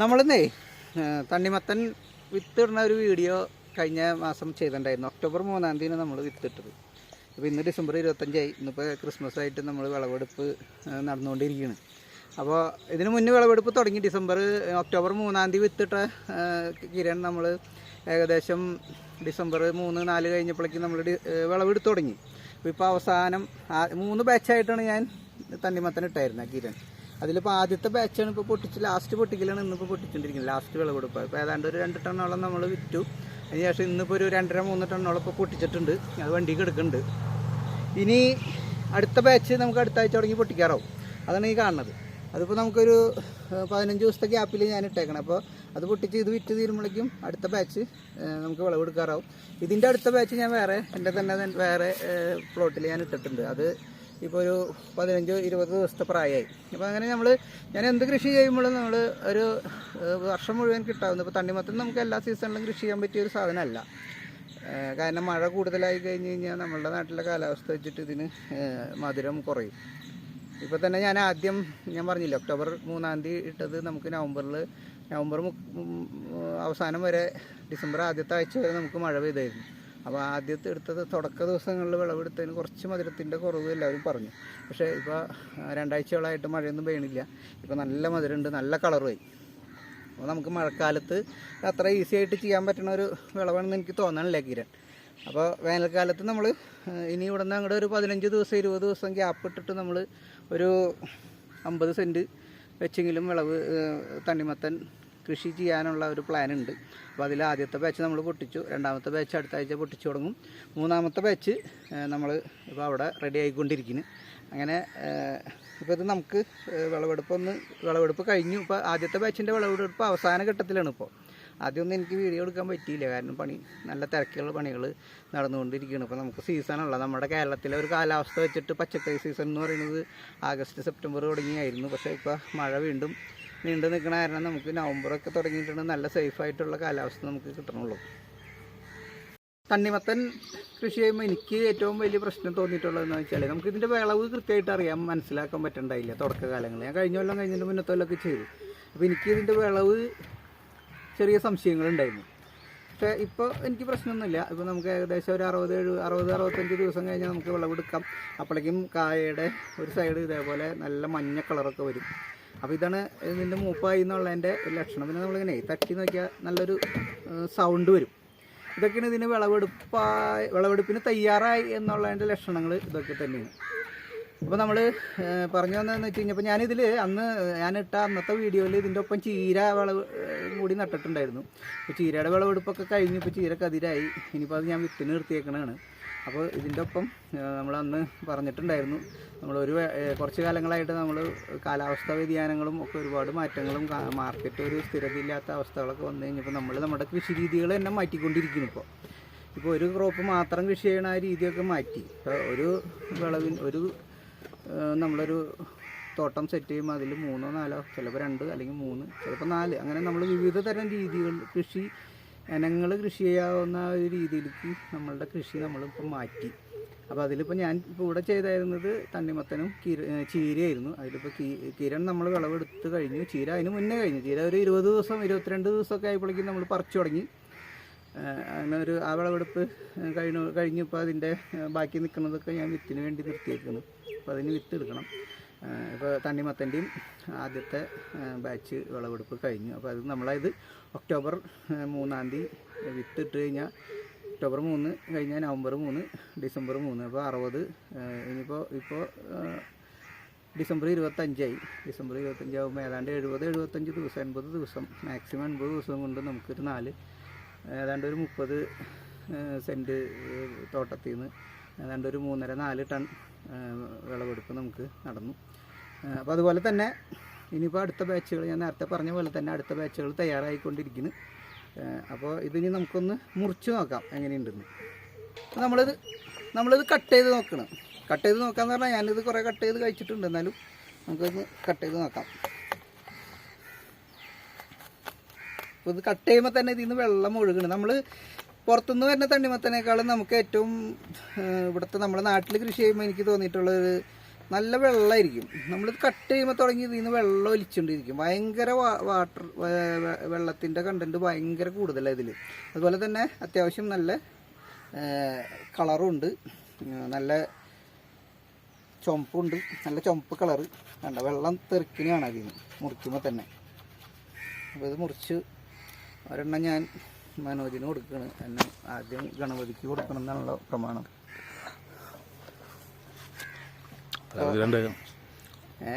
നമ്മളിന്നേ തണ്ണിമത്തൻ വിത്തിടുന്ന ഒരു വീഡിയോ കഴിഞ്ഞ മാസം ചെയ്തിട്ടുണ്ടായിരുന്നു. ഒക്ടോബർ മൂന്നാം തീയതി നമ്മൾ വിത്തിട്ടത്. അപ്പോൾ ഇന്ന് ഡിസംബർ ഇരുപത്തഞ്ചായി. ഇന്നിപ്പോൾ ക്രിസ്മസ് ആയിട്ട് നമ്മൾ വിളവെടുപ്പ് നടന്നുകൊണ്ടിരിക്കുകയാണ്. അപ്പോൾ ഇതിന് മുന്നേ വിളവെടുപ്പ് തുടങ്ങി. ഡിസംബർ ഒക്ടോബർ മൂന്നാം തീയതി വിത്തിട്ട കിരൺ നമ്മൾ ഏകദേശം ഡിസംബർ മൂന്ന് നാല് കഴിഞ്ഞപ്പോഴേക്കും നമ്മൾ വിളവെടുത്ത് തുടങ്ങി. ഇപ്പോൾ അവസാനം മൂന്ന് ബാച്ചായിട്ടാണ് ഞാൻ തണ്ണിമത്തൻ ഇട്ടായിരുന്നത് കിരൺ അതിലിപ്പോൾ ആദ്യത്തെ ബാച്ചാണ് ഇപ്പോൾ പൊട്ടിച്ച് ലാസ്റ്റ് പൊട്ടിക്കലാണ് ഇന്നിപ്പോൾ പൊട്ടിച്ചുകൊണ്ടിരിക്കുന്നത് ലാസ്റ്റ് വിളവെടുപ്പ് ഇപ്പോൾ ഏതാണ്ട് ഒരു രണ്ട് ടണ്ണോളം നമ്മൾ വിറ്റു. അതിന് ശേഷം ഇന്നിപ്പോൾ ഒരു രണ്ടര മൂന്ന് ടണ്ണോളം ഇപ്പോൾ പൊട്ടിച്ചിട്ടുണ്ട്. അത് വണ്ടിക്ക് എടുക്കുന്നുണ്ട് ഇനി അടുത്ത ബാച്ച് നമുക്ക് അടുത്ത ആഴ്ച തുടങ്ങി പൊട്ടിക്കാറാവും. അതാണ് ഈ കാണുന്നത്. അതിപ്പോൾ നമുക്കൊരു പതിനഞ്ച് ദിവസത്തെ ഗ്യാപ്പിൽ ഞാൻ ഇട്ടേക്കണം. അപ്പോൾ അത് പൊട്ടിച്ച് ഇത് വിറ്റ് തീരുമ്പോഴേക്കും അടുത്ത ബാച്ച് നമുക്ക് വിളവെടുക്കാറാവും ഇതിന്റെ അടുത്ത ബാച്ച് ഞാൻ വേറെ എന്റെ തന്നെ വേറെ പ്ലോട്ടിൽ ഞാൻ ഇട്ടിട്ടുണ്ട്. അത് ഇപ്പോൾ ഒരു പതിനഞ്ചോ ഇരുപത് ദിവസത്തെ പ്രായമായി. അപ്പോൾ അങ്ങനെ നമ്മൾ ഞാൻ എന്ത് കൃഷി ചെയ്യുമ്പോഴും നമ്മൾ ഒരു വർഷം മുഴുവൻ കിട്ടാവുന്ന ഇപ്പോൾ തണ്ണിമത്തം നമുക്ക് എല്ലാ സീസണിലും കൃഷി ചെയ്യാൻ പറ്റിയ ഒരു സാധനമല്ല. കാരണം മഴ കൂടുതലായി കഴിഞ്ഞ് കഴിഞ്ഞാൽ നമ്മളുടെ നാട്ടിലെ കാലാവസ്ഥ വെച്ചിട്ട് ഇതിന് മധുരം കുറയും. ഇപ്പോൾ തന്നെ ഞാൻ ആദ്യം ഞാൻ പറഞ്ഞില്ല ഒക്ടോബർ മൂന്നാം തീയതി ഇട്ടത് നമുക്ക് നവംബറിൽ നവംബർ അവസാനം വരെ ഡിസംബർ ആദ്യത്തെ ആഴ്ച വരെ നമുക്ക് മഴ പെയ്തായിരുന്നു. അപ്പോൾ ആദ്യത്തെ എടുത്തത് തുടക്ക ദിവസങ്ങളിൽ വിളവെടുത്തതിന് കുറച്ച് മധുരത്തിന്റെ കുറവ് എല്ലാവരും പറഞ്ഞു. പക്ഷേ ഇപ്പോൾ രണ്ടാഴ്ചകളായിട്ട് മഴയൊന്നും പെയ്യണില്ല. ഇപ്പോൾ നല്ല മധുരമുണ്ട് നല്ല കളറുമായി അപ്പോൾ നമുക്ക് മഴക്കാലത്ത് അത്ര ഈസി ആയിട്ട് ചെയ്യാൻ പറ്റുന്ന ഒരു വിളവാണെന്ന് എനിക്ക് തോന്നണില്ല കിരൺ. അപ്പോൾ വേനൽക്കാലത്ത് നമ്മൾ ഇനി ഇവിടെ നിന്ന് അങ്ങോട്ട് ഒരു പതിനഞ്ച് ദിവസം ഇരുപത് ദിവസം ഗ്യാപ്പ് ഇട്ടിട്ട് നമ്മൾ ഒരു അമ്പത് സെന്റ് വെച്ചെങ്കിലും വിളവ് തണ്ണിമത്തൻ കൃഷി ചെയ്യാനുള്ള ഒരു പ്ലാൻ ഉണ്ട്. അപ്പോൾ അതിൽ ആദ്യത്തെ ബാച്ച് നമ്മൾ പൊട്ടിച്ചു. രണ്ടാമത്തെ ബാച്ച് അടുത്ത ആഴ്ച പൊട്ടിച്ചു തുടങ്ങും. മൂന്നാമത്തെ ബാച്ച് നമ്മൾ ഇപ്പോൾ അവിടെ റെഡി ആയിക്കൊണ്ടിരിക്കുന്നു. അങ്ങനെ ഇപ്പോൾ ഇത് നമുക്ക് വിളവെടുപ്പ് ഒന്ന് വിളവെടുപ്പ് കഴിഞ്ഞു. ഇപ്പോൾ ആദ്യത്തെ ബാച്ചിന്റെ വിളവെടുപ്പ് അവസാന ഘട്ടത്തിലാണ് ഇപ്പോൾ ആദ്യമൊന്നും എനിക്ക് വീഡിയോ എടുക്കാൻ പറ്റിയില്ല. കാരണം പണി നല്ല തിരക്കുള്ള പണികൾ നടന്നുകൊണ്ടിരിക്കുകയാണ്. ഇപ്പോൾ നമുക്ക് സീസണല്ല നമ്മുടെ കേരളത്തിലെ ഒരു കാലാവസ്ഥ വെച്ചിട്ട് പച്ചക്കറി സീസൺ എന്ന് പറയുന്നത് ആഗസ്റ്റ് സെപ്റ്റംബർ തുടങ്ങിയായിരുന്നു. പക്ഷേ ഇപ്പോൾ മഴ വീണ്ടും നീണ്ടു നിൽക്കണ കാരണം നമുക്ക് നവംബറൊക്കെ തുടങ്ങിയിട്ടുണ്ട് നല്ല സേഫായിട്ടുള്ള കാലാവസ്ഥ നമുക്ക് കിട്ടണുള്ളൂ. തണ്ണിമത്തൻ കൃഷി ചെയ്യുമ്പോൾ എനിക്ക് ഏറ്റവും വലിയ പ്രശ്നം തോന്നിയിട്ടുള്ളതെന്ന് വെച്ചാൽ നമുക്ക് ഇതിന്റെ വിളവ് കൃത്യമായിട്ട് അറിയാൻ മനസ്സിലാക്കാൻ പറ്റണ്ടായില്ല തുടക്കകാലങ്ങളിൽ ഞാൻ കഴിഞ്ഞ കൊല്ലം കഴിഞ്ഞതിന്റെ മുന്നത്തെ കൊല്ലമൊക്കെ ചെയ്തു. അപ്പോൾ എനിക്ക് ഇതിന്റെ വിളവ് ചെറിയ സംശയങ്ങളുണ്ടായിരുന്നു. പക്ഷേ ഇപ്പോൾ എനിക്ക് പ്രശ്നമൊന്നുമില്ല. ഇപ്പോൾ നമുക്ക് ഏകദേശം ഒരു അറുപത് എഴുപത് അറുപത് അറുപത്തഞ്ച് ദിവസം കഴിഞ്ഞാൽ നമുക്ക് വിളവെടുക്കാം. അപ്പോഴേക്കും കായയുടെ ഒരു സൈഡ് ഇതേപോലെ നല്ല മഞ്ഞ കളറൊക്കെ വരും. അപ്പോൾ ഇതാണ് ഇതിന്റെ മൂപ്പായി എന്നുള്ളതിന്റെ ലക്ഷണം. പിന്നെ നമ്മളിങ്ങനെ തട്ടി നോക്കിയാൽ നല്ലൊരു സൗണ്ട് വരും. ഇതൊക്കെയാണ് ഇതിന് വിളവെടുപ്പായി വിളവെടുപ്പിന് തയ്യാറായി എന്നുള്ളതിന്റെ ലക്ഷണങ്ങൾ ഇതൊക്കെ തന്നെയാണ്. അപ്പോൾ നമ്മൾ പറഞ്ഞു വന്നതെന്ന് വെച്ച് കഴിഞ്ഞപ്പോൾ ഞാനിതിൽ അന്ന് ഞാനിട്ട അന്നത്തെ വീഡിയോയിൽ ഇതിന്റെ ഒപ്പം ചീര വിളവ് കൂടി നട്ടിട്ടുണ്ടായിരുന്നു. അപ്പോൾ ചീരയുടെ വിളവെടുപ്പൊക്കെ കഴിഞ്ഞ് ഇപ്പോൾ ചീര കതിരായി ഇനിയിപ്പോൾ അത് ഞാൻ വിത്തിന് നിർത്തിയേക്കണതാണ്. അപ്പോൾ ഇതിന്റെ ഒപ്പം നമ്മൾ അന്ന് പറഞ്ഞിട്ടുണ്ടായിരുന്നു നമ്മൾ ഒരു കുറച്ച് കാലങ്ങളായിട്ട് നമ്മൾ കാലാവസ്ഥാ വ്യതിയാനങ്ങളും ഒക്കെ ഒരുപാട് മാറ്റങ്ങളും മാർക്കറ്റ് ഒരു സ്ഥിരതയില്ലാത്ത അവസ്ഥകളൊക്കെ വന്നു കഴിഞ്ഞപ്പോൾ നമ്മൾ നമ്മുടെ കൃഷി രീതികൾ തന്നെ മാറ്റിക്കൊണ്ടിരിക്കുന്നു ഇപ്പോൾ. ഇപ്പോൾ ഒരു ക്രോപ്പ് മാത്രം കൃഷി ചെയ്യണ ആ രീതിയൊക്കെ മാറ്റി. ഇപ്പോൾ ഒരു വിളവിൻ ഒരു നമ്മളൊരു തോട്ടം സെറ്റ് ചെയ്യുമ്പോൾ അതിൽ മൂന്നോ നാലോ ചിലപ്പോൾ രണ്ട് അല്ലെങ്കിൽ മൂന്ന് ചിലപ്പോൾ നാല് അങ്ങനെ നമ്മൾ വിവിധ തരം രീതികൾ കൃഷി ഇനങ്ങൾ കൃഷി ചെയ്യാവുന്ന ഒരു രീതിയിലേക്ക് നമ്മളുടെ കൃഷി നമ്മളിപ്പോൾ മാറ്റി. അപ്പോൾ അതിലിപ്പോൾ ഞാൻ ഇപ്പോൾ ഇവിടെ ചെയ്തായിരുന്നത് തണ്ണിമത്തനും കീര ചീരയായിരുന്നു. അതിലിപ്പോൾ കീ കിരൺ നമ്മൾ വിളവെടുത്ത് കഴിഞ്ഞു. ചീര അതിന് മുന്നേ കഴിഞ്ഞു. ചീര ഒരു ഇരുപത് ദിവസം ഇരുപത്തിരണ്ട് ദിവസമൊക്കെ ആയപ്പോഴേക്കും നമ്മൾ പറിച്ചു തുടങ്ങി. അങ്ങനെ ഒരു ആ വിളവെടുപ്പ് കഴിഞ്ഞു കഴിഞ്ഞപ്പോൾ അതിന്റെ ബാക്കി നിൽക്കുന്നതൊക്കെ ഞാൻ വിത്തിന് വേണ്ടി നിർത്തിയേക്കുന്നു അപ്പോൾ അതിന് വിത്ത് എടുക്കണം ഇപ്പോൾ തണ്ണിമത്തന്റെയും ആദ്യത്തെ ബാച്ച് വിളവെടുപ്പ് കഴിഞ്ഞു. അപ്പോൾ അത് നമ്മളത് ഒക്ടോബർ മൂന്നാം തീയതി വിത്തിട്ട് കഴിഞ്ഞാൽ ഒക്ടോബർ മൂന്ന് കഴിഞ്ഞാൽ നവംബർ മൂന്ന് ഡിസംബർ മൂന്ന്. അപ്പോൾ അറുപത് ഇനിയിപ്പോൾ ഇപ്പോൾ ഡിസംബർ ഇരുപത്തഞ്ചായി. ഡിസംബർ ഇരുപത്തഞ്ചാകുമ്പോൾ ഏതാണ്ട് എഴുപത് എഴുപത്തഞ്ച് ദിവസം എൺപത് ദിവസം മാക്സിമം എൺപത് ദിവസം കൊണ്ട് നമുക്കൊരു നാല് ഏതാണ്ട് ഒരു മുപ്പത് സെന്റ് തോട്ടത്തിൽ നിന്ന് ഏതാണ്ട് ഒരു മൂന്നര നാല് ടൺ വിളവെടുപ്പ് നമുക്ക് നടന്നു. അപ്പോൾ അതുപോലെ തന്നെ ഇനിയിപ്പോൾ അടുത്ത ബാച്ചുകൾ ഞാൻ നേരത്തെ പറഞ്ഞ പോലെ തന്നെ അടുത്ത ബാച്ചുകൾ തയ്യാറായിക്കൊണ്ടിരിക്കുന്നു. അപ്പോൾ ഇതിനി നമുക്കൊന്ന് മുറിച്ച് നോക്കാം എങ്ങനെയുണ്ടെന്ന്. നമ്മളിത് നമ്മളിത് കട്ട് ചെയ്ത് നോക്കണം. കട്ട് ചെയ്ത് നോക്കാമെന്ന് പറഞ്ഞാൽ ഞാനിത് കുറേ കട്ട് ചെയ്ത് കഴിച്ചിട്ടുണ്ട്. എന്നാലും നമുക്കൊന്ന് കട്ട് ചെയ്ത് നോക്കാം. അപ്പോൾ ഇത് കട്ട് ചെയ്യുമ്പോൾ തന്നെ ഇതിൽ നിന്ന് വെള്ളം ഒഴുകണം. നമ്മൾ പുറത്തുനിന്ന് വരുന്ന തണ്ണിമത്തനേക്കാളും നമുക്ക് ഏറ്റവും ഇവിടുത്തെ നമ്മുടെ നാട്ടിൽ കൃഷി ചെയ്യുമ്പോൾ എനിക്ക് തോന്നിയിട്ടുള്ളത് നല്ല വെള്ളമായിരിക്കും നമ്മളിത് കട്ട് ചെയ്യുമ്പോൾ തുടങ്ങി ഇതിൽ നിന്ന് വെള്ളം ഒലിച്ചുകൊണ്ടിരിക്കും ഭയങ്കര വാട്ടർ വെള്ളത്തിന്റെ കണ്ടന്റ് ഭയങ്കര കൂടുതലാണ് ഇതിൽ അതുപോലെ തന്നെ അത്യാവശ്യം നല്ല കളറുണ്ട്. നല്ല ചുമപ്പുണ്ട്. നല്ല ചുമപ്പ് കളറ്. കണ്ട വെള്ളം തെറിക്കിനെയാണ് അതിൽ നിന്ന് മുറിക്കുമ്പോൾ തന്നെ. അപ്പോൾ ഇത് മുറിച്ച് ഒരെണ്ണം ഞാൻ മനോജിന് കൊടുക്കുകയാണ് എന്നെ ആദ്യം ഗണപതിക്ക് കൊടുക്കണം എന്നുള്ള പ്രമാണം. ഏ?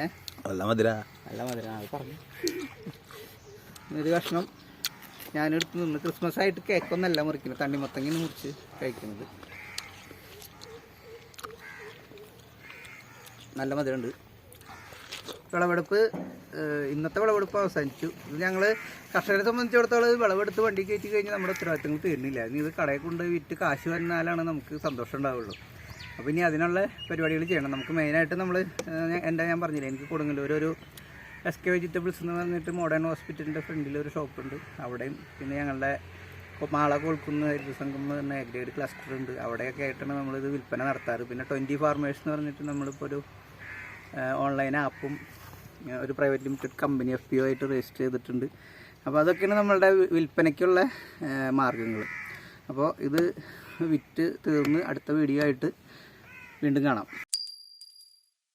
നല്ല മധുര. നല്ല മധുരം അത് പറഞ്ഞു. ഒരു കഷ്ണം ഞാനെടുത്ത് നിന്ന് ക്രിസ്മസ് ആയിട്ട് കേക്കൊന്നല്ല മുറിക്കുന്നത് തണ്ണിമത്തങ്ങനെ മുറിച്ച് കഴിക്കുന്നത് നല്ല മധുരമുണ്ട്. വിളവെടുപ്പ് ഇന്നത്തെ വിളവെടുപ്പ് അവസാനിച്ചു. ഇത് ഞങ്ങൾ കർഷകരെ സംബന്ധിച്ചിടത്തോളം വിളവെടുത്ത് വണ്ടി കയറ്റി കഴിഞ്ഞാൽ നമ്മുടെ ഉത്തരവാദിത്തങ്ങൾ തീരുന്നില്ല ഇനി ഇത് കടയിൽ കൊണ്ട് വിറ്റ് കാശ് വന്നാലാണ് നമുക്ക് സന്തോഷം ഉണ്ടാവുള്ളൂ. അപ്പോൾ ഇനി അതിനുള്ള പരിപാടികൾ ചെയ്യണം. നമുക്ക് മെയിനായിട്ട് നമ്മൾ എന്താ ഞാൻ പറഞ്ഞില്ല എനിക്ക് കൊടുങ്ങല്ലൂർ ഒരു എസ് കെ വെജിറ്റബിൾസ് എന്ന് പറഞ്ഞിട്ട് മോഡേൺ ഹോസ്പിറ്റലിന്റെ ഫ്രണ്ടിൽ ഒരു ഷോപ്പുണ്ട് അവിടെയും പിന്നെ ഞങ്ങളുടെ മാള കൊൽക്കുന്ന ഹരിതസംഘം എന്ന് പറഞ്ഞ ഗ്രേഡ് ക്ലസ്റ്റർ ഉണ്ട്. അവിടെയൊക്കെ ആയിട്ടാണ് നമ്മളിത് വിൽപ്പന നടത്താറ്. പിന്നെ ട്വന്റി ഫാർമേഴ്സ് എന്ന് പറഞ്ഞിട്ട് നമ്മളിപ്പോൾ ഒരു ഓൺലൈൻ ആപ്പും ഒരു private limited company F P O ആയിട്ട് രജിസ്റ്റർ ചെയ്തിട്ടുണ്ട്. അപ്പോൾ അതൊക്കെയാണ് നമ്മളുടെ വിൽപ്പനയ്ക്കുള്ള മാർഗങ്ങൾ അപ്പോൾ ഇത് വിറ്റ് തീർന്ന് അടുത്ത വീഡിയോ ആയിട്ട് വീണ്ടും കാണാം.